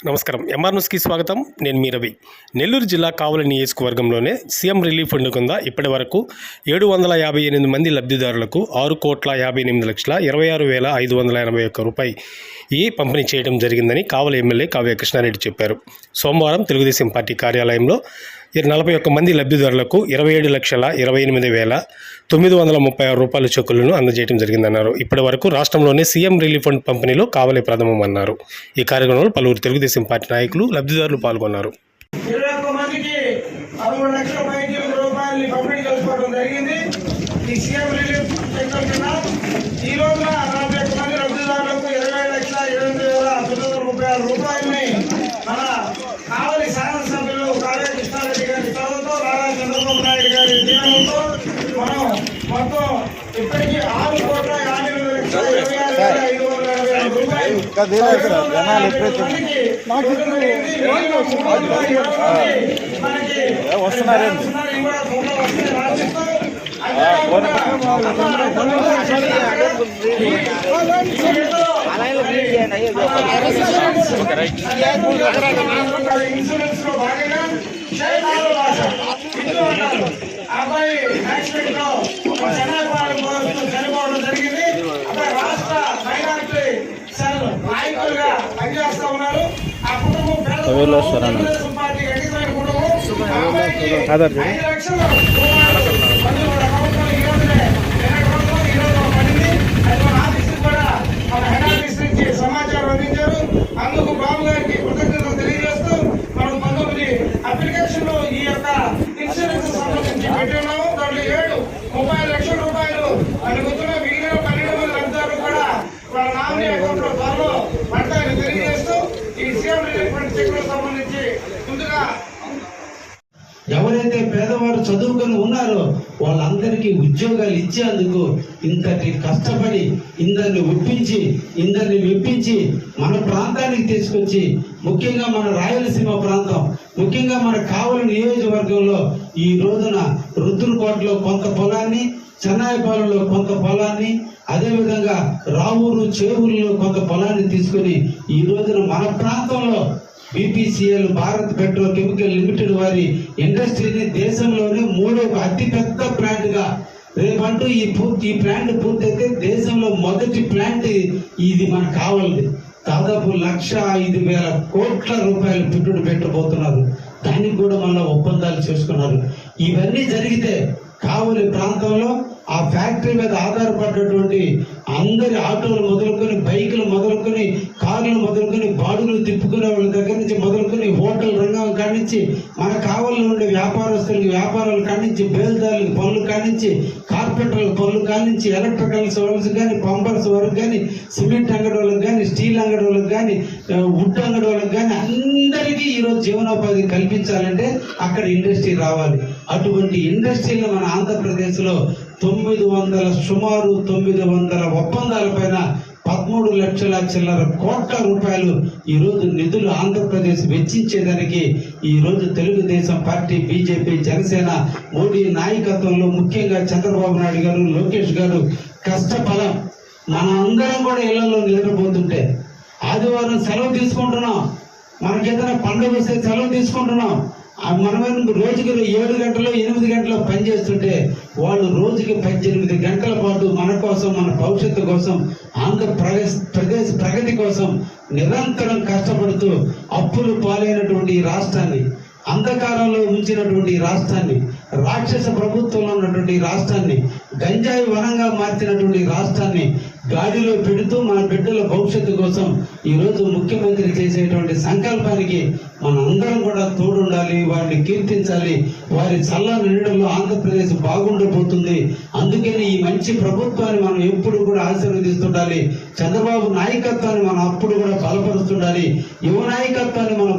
నమస్కారం. ఎంఆర్ న్యూస్కి స్వాగతం. నేను మీ రవి. నెల్లూరు జిల్లా కావలి నియోజకవర్గంలోనే సీఎం రిలీఫ్ ఫండ్ కింద ఇప్పటి వరకు ఏడు వందల యాభై ఎనిమిది మంది లబ్ధిదారులకు ఆరు కోట్ల యాభై ఎనిమిది లక్షల ఇరవై ఆరు వేల ఐదు వందల ఎనభై ఒక్క రూపాయి ఈ పంపిణీ చేయడం జరిగిందని కావలి ఎమ్మెల్యే కావ్య కృష్ణారెడ్డి చెప్పారు. సోమవారం తెలుగుదేశం పార్టీ కార్యాలయంలో నలభై ఒక్క మంది లబ్ధిదారులకు ఇరవై ఏడు లక్షల ఇరవై ఎనిమిది వేల తొమ్మిది వందల ముప్పై ఆరు రూపాయల చెక్కులను అందజేయడం జరిగిందన్నారు. ఇప్పటి వరకు రాష్ట్రంలోనే సీఎం రిలీఫ్ ఫండ్ పంపిణీలో కావలి ప్రథమం అన్నారు. ఈ కార్యక్రమంలో పలువురు తెలుగుదేశం పార్టీ నాయకులు లబ్ధిదారులు పాల్గొన్నారు. ఈ సీఎం రిలీఫ్ ఈ రోజున నలభై ఒక్క మంది లబ్ధిదారులకు ఇరవై లక్షల ఇరవై ఎనిమిది వేల తొమ్మిది వందల ముప్పై ఆరు రూపాయలని మన కావలి శాసనసభ్యులు కావ్య కృష్ణారెడ్డి గారి చదువుతో నారా చంద్రబాబు నాయుడు గారి దీవెనలతో మనం మొత్తం ఇప్పటికీ ఆరు కోట్ల యాభై ఇరవై ఆరు వేల. ఐదు వందల రూపాయలు ఇన్సూరెన్స్లో భాగంగా శైలాల భాష హిందూ అంటారు అబ్బాయి యాక్సిడెంట్లో చనిపోవడం చనిపోవడం జరిగింది అబ్బాయి రాష్ట్ర మైనారిటీ సెల్ నాయకులుగా పనిచేస్తా ఉన్నారు ఆ కుటుంబం పేద వీళ్ళు కుటుంబం, వస్తారన్న. తెలుగుదేశం పార్టీకి అంకితమైన కుటుంబం ఆ అబ్బాయికి అదే. ఐదు లక్షల రూపాయలు మంది కూడా ప్రభుత్వం ఈ రోజునే నిన్నటి రోజున ఈ రోజు పడింది అది మన ఆఫీసుకి కూడా మన హెడ్ ఆఫీస్ నుంచి సమాచారం అందించారు అందుకు బాబు గారికి కృతజ్ఞతలు తెలియజేస్తూ మనం పంతొమ్మిది అప్లికేషన్లో ఈ యొక్క ఇన్సూరెన్స్ సంబంధించి పెట్టి ఉన్నాము దాంట్లో ఏడు ముప్పై లక్షల రూపాయలు మన గుర్తున్న మిగిలిన పన్నెండు మంది లబ్ధాలు కూడా వాళ్ళ నామినీ అకౌంట్లో త్వరలో పడతాయని తెలియజేస్తూ ఈ సీఎం రిలీఫ్ ఫండ్ చెక్కులకు సంబంధించి ముందుగా ఎవరైతే పేదవారు చదువుకొని ఉన్నారో వాళ్ళందరికీ ఉద్యోగాలు ఇచ్చేందుకు ఇంతటి కష్టపడి ఇందరిని ఒప్పించి ఇందరిని విప్పించి మన ప్రాంతానికి తీసుకొచ్చి ముఖ్యంగా మన రాయలసీమ ప్రాంతం ముఖ్యంగా మన కావలి నియోజకవర్గంలో ఈ రోజున రుద్రుకోటలో కొంత పొలాన్ని చెన్నాయిపాలెంలో కొంత పొలాన్ని అదేవిధంగా రావూరు చేవూరులో కొంత పొలాన్ని తీసుకొని ఈ రోజున మన ప్రాంతంలో BPCL Bharat petro chemical limited వారి ఇండస్ట్రీని దేశంలోనే మూడో అతి పెద్ద ప్లాంట్గా రేపంటూ ఈ పూర్తి ఈ ప్లాంట్ పూర్తయితే దేశంలో మొదటి ప్లాంట్ ఇది మనకు కావాలి దాదాపు లక్ష ఐదు వేల కోట్ల రూపాయలు పెట్టుబడి పెట్టబోతున్నారు. దానికి కూడా మళ్ళీ ఒప్పందాలు చేసుకున్నారు. ఇవన్నీ జరిగితే కావలి ప్రాంతంలో ఆ ఫ్యాక్టరీ మీద ఆధారపడ్డటువంటి అందరి ఆటోలు మొదలుకొని బైకులు మొదలుకొని కార్లు మొదలుకొని బాడుగులు తిప్పుకునే వాళ్ళ దగ్గర నుంచి మొదలుకొని హోటల్ రంగం కానించి మన కావలిలో ఉండే వ్యాపారస్తులకి వ్యాపారాలు కానించి బేల్దారులకు పనులు కానించి కార్పెంటర్లకు పనులు కానించి ఎలక్ట్రికల్స్ వాళ్ళకి కానీ పంపర్స్ వరకు కానీ సిమెంట్ అంగడి వాళ్ళకి కానీ స్టీల్ అంగడి వాళ్ళకి కానీ వుడ్ అంగడి వాళ్ళకి కానీ అందరికీ ఈరోజు జీవనోపాధి కల్పించాలంటే అక్కడ ఇండస్ట్రీ రావాలి. అటువంటి ఇండస్ట్రీలు మన ఆంధ్రప్రదేశ్లో తొమ్మిది వందల సుమారు తొమ్మిది వందల ఒప్పందాల పైన పదమూడు లక్షల చిల్లర కోట్ల రూపాయలు ఈరోజు నిధులు ఆంధ్రప్రదేశ్ వెచ్చించేదానికి ఈరోజు తెలుగుదేశం పార్టీ బీజేపీ జనసేన మోడీ నాయకత్వంలో ముఖ్యంగా చంద్రబాబు నాయుడు గారు లోకేష్ గారు కష్టఫలం మన అందరం కూడా ఇళ్ళలో నిద్రపోతుంటే ఆదివారం సెలవు తీసుకుంటున్నాం. మనకి ఏదైనా పండుగ వస్తే సెలవు తీసుకుంటున్నాం. ఆ రోజుకి ఏడు గంటలు ఎనిమిది గంటలు పనిచేస్తుంటే వాళ్ళు రోజుకి పద్దెనిమిది గంటల పాటు మన కోసం మన భవిష్యత్తు కోసం ఆంధ్ర ప్రదేశ్ ప్రగతి కోసం నిరంతరం కష్టపడుతూ అప్పులు పాలైనటువంటి ఈ రాష్ట్రాన్ని అంధకారంలో ఉంచినటువంటి రాష్ట్రాన్ని రాక్షస ప్రభుత్వంలో ఉన్నటువంటి రాష్ట్రాన్ని గంజాయి వనంగా మార్చినటువంటి రాష్ట్రాన్ని గాడిలో పెడుతూ మన బిడ్డల భవిష్యత్తు కోసం ఈ రోజు ముఖ్యమంత్రి చేసేటువంటి సంకల్పానికి మన అందరం కూడా తోడుండాలి వారిని కీర్తించాలి వారి చల్లని నీడల్లో ఆంధ్రప్రదేశ్ బాగుండబోతుంది. అందుకని ఈ మంచి ప్రభుత్వాన్ని మనం ఎప్పుడు కూడా ఆశీర్వదిస్తుండాలి. చంద్రబాబు నాయకత్వాన్ని మనం అప్పుడు కూడా బలపరుస్తుండాలి. యువ నాయకత్వాన్ని మనం